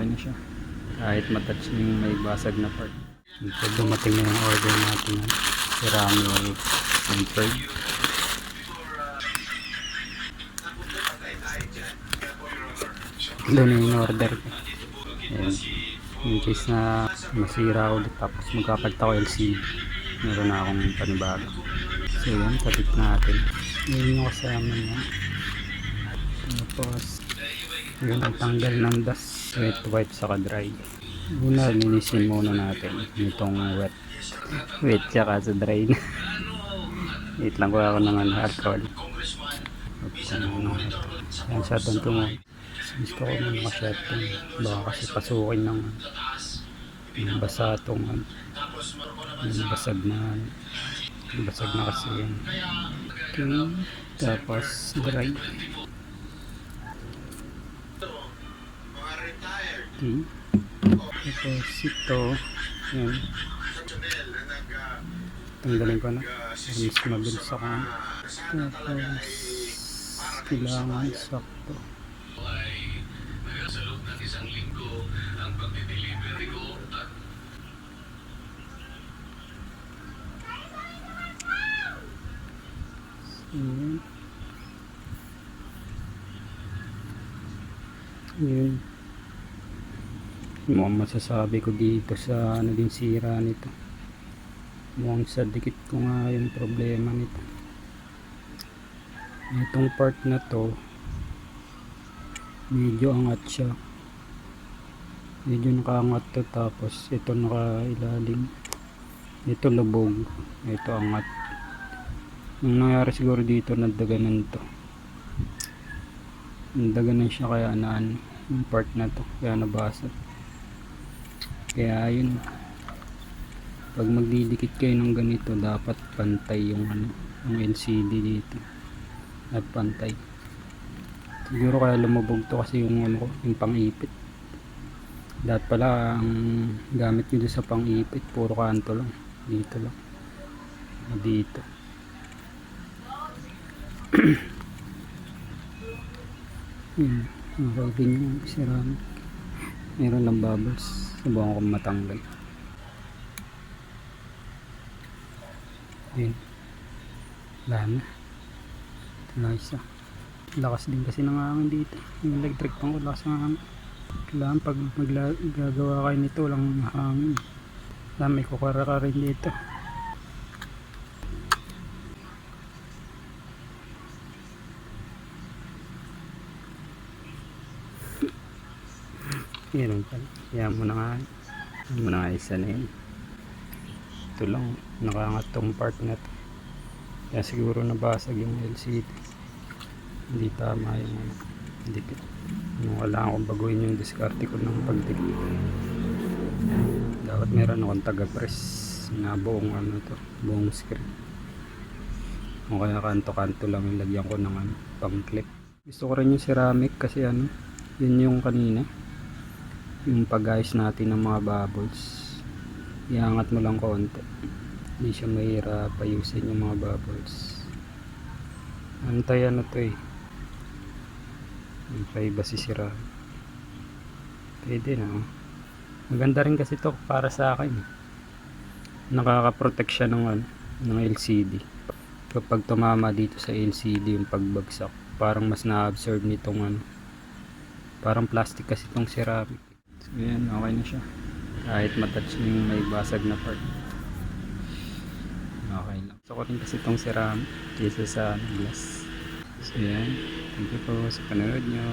okay na siya. Kahit matouch yung may basag na part. Ito dumating na yung order natin ng ceramic centered. Ito na yung order ko. Ayan. In case na masira ulit tapos magkakagta ko LCD. Meron na akong panibago. So yan, tapit natin. Yun yung kasama niya. Tapos, yun ang tanggal ng dust. Wet wipe saka dry. Una, linisin muna natin itong wet. Wet tsaka sa dry na. Wait lang ko ako ng alcohol. Yan sa itong tungo. Gusto ko muna ka-shutting. Baka kasi pasukin ng ng basa itong ano. Yung basag na. Yung basag na kasi yan. Okay. Tapos dry. Okay. Tapos ito. Yan. Tanggalin ko na. Mas mabilis ako. Tapos kailangan sakto. Yun. Yun. Mukhang masasabi ko dito sa ano din sira nito. Mukhang sa dikit ko nga yung problema nito. Itong part na to, medyo angat siya. Medyo nakaangat to tapos ito nakailalim. Ito lubog. Ito angat. Ang nangyari siguro dito, nagdaganan to. Nagdaganan siya kaya na ano, yung part na to. Kaya nabasa. Kaya yun. Pag magdidikit kayo ng ganito, dapat pantay yung ano, yung LCD dito. At pantay. Siguro kaya lumubog to kasi yung ano yung pang-ipit. Dapat pala ang gamit nyo sa pang-ipit, puro kanto lang. Dito lang. Dito. Yan. Okay din yung ceramic. Meron lang bubbles. Subukan ko matanggal. Yan. Wala na. Isa. Lakas din kasi ng hangin dito. Yung electric pang lakas ng hangin. Kailangan pag maggagawa kayo nito, walang hangin. May kukara ka rin dito. Meron pala. Yan mo na nga. Yan mo na nga isa na yun. Ito lang. Nakaangat tong part na to. Kaya siguro nabasag yung LCD. Hindi tama yung ano. Dikit. Ano, wala akong baguhin yung diskarte ko ng pagdikit. Dapat meron akong taga-press na buong ano to. Buong screen. O kaya kanto-kanto lang yung lagyan ko ng ano, pang clip. Gusto ko rin yung ceramic kasi ano, yun yung kanina yung pag-ayos natin ng mga bubbles. Iangat mo lang konti. Hindi siya mahirap ayusin yung mga bubbles. Antay ano to eh. Yung privacy sira pwede na oh. maganda rin kasi to para sa akin nakaka-protect siya ng, ano, ng LCD kapag tumama dito sa LCD yung pagbagsak parang mas na-absorb nitong ano. Parang plastic kasi itong ceramic So yan, okay na siya. Kahit matouch na yung may basag na part. Okay lang. Gusto ko rin kasi itong ceramic kaysa sa glass. So yan. Thank you po sa panonood nyo.